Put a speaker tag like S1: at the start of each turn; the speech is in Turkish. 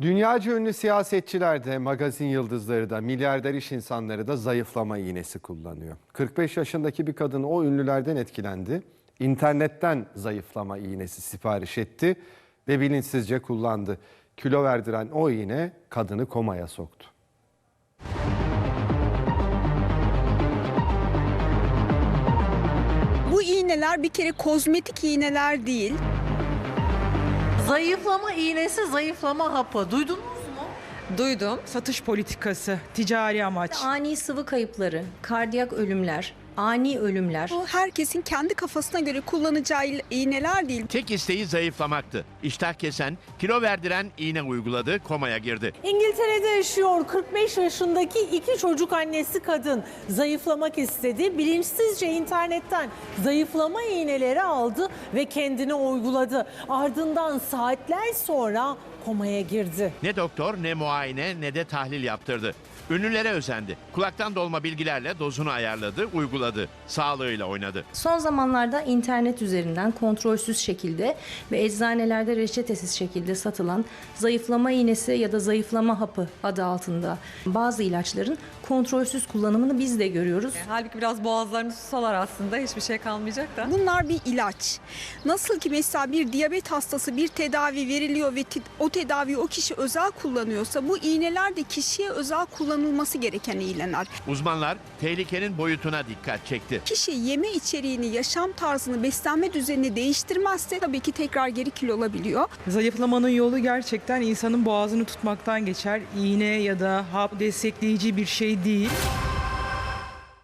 S1: Dünyaca ünlü siyasetçiler de, magazin yıldızları da, milyarder iş insanları da zayıflama iğnesi kullanıyor. 45 yaşındaki bir kadın o ünlülerden etkilendi. İnternetten zayıflama iğnesi sipariş etti ve bilinçsizce kullandı. Kilo verdiren o iğne kadını komaya soktu.
S2: Bu iğneler bir kere kozmetik iğneler değil.
S3: Zayıflama iğnesi, zayıflama hapı. Duydunuz mu?
S4: Duydum. Satış politikası, ticari amaç.
S5: Ani sıvı kayıpları, kardiyak ölümler, ani ölümler.
S2: Bu herkesin kendi kafasına göre kullanacağı iğneler değil.
S6: Tek isteği zayıflamaktı. İştah kesen, kilo verdiren iğne uyguladı, komaya girdi.
S3: İngiltere'de yaşıyor 45 yaşındaki iki çocuk annesi kadın. Zayıflamak istedi. Bilinçsizce internetten zayıflama iğneleri aldı ve kendine uyguladı. Ardından saatler sonra komaya girdi.
S6: Ne doktor ne muayene ne de tahlil yaptırdı. Ünlülere özendi. Kulaktan dolma bilgilerle dozunu ayarladı, uyguladı. Sağlığıyla oynadı.
S5: Son zamanlarda internet üzerinden kontrolsüz şekilde ve eczanelerde reçetesiz şekilde satılan zayıflama iğnesi ya da zayıflama hapı adı altında bazı ilaçların kontrolsüz kullanımını biz de görüyoruz.
S7: Halbuki biraz boğazlarını tutsalar aslında hiçbir şey kalmayacak da.
S2: Bunlar bir ilaç. Nasıl ki mesela bir diyabet hastası bir tedavi veriliyor ve o tedaviyi o kişi özel kullanıyorsa bu iğneler de kişiye özel kullanılması gereken iğneler.
S6: Uzmanlar tehlikenin boyutuna dikkat çekti.
S2: Kişi yeme içeriğini, yaşam tarzını, beslenme düzenini değiştirmezse tabii ki tekrar geri kilo olabiliyor.
S4: Zayıflamanın yolu gerçekten insanın boğazını tutmaktan geçer. İğne ya da hap destekleyici bir şey değil.